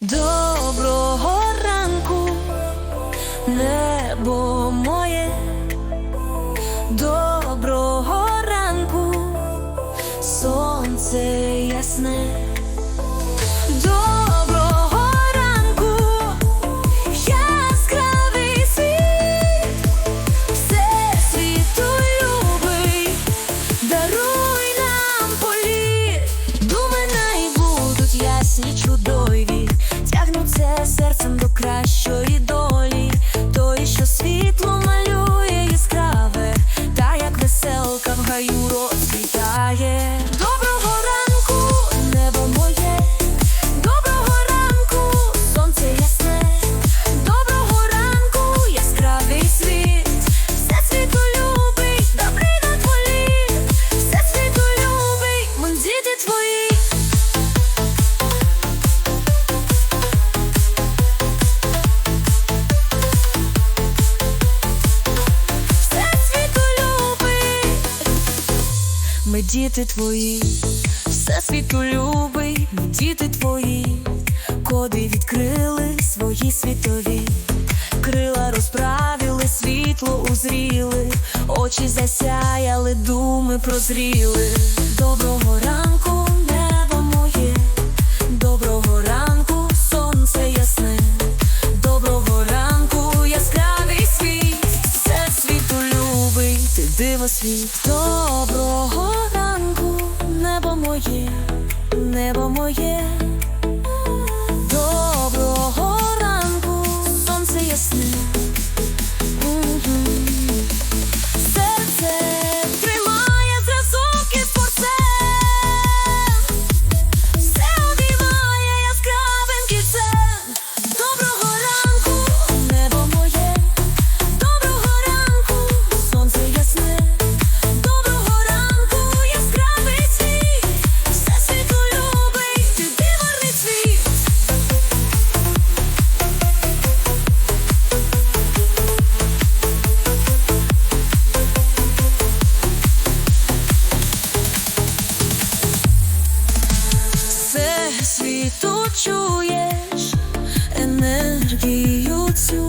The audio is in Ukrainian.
Доброго ранку, небо моє, доброго ранку, сонце ясне. діти твої, всесвіту любий, діти твої, коди відкрили свої світові, крила розправили, світло узріли, очі засяяли, думи прозріли. Доброго ранку. небо моє, доброго ранку, сонце ясне. Доброго ранку, яскравий світ, все світолюбий, ти Диво світ доброго моє, небо моє. світу чуєш енергію цю.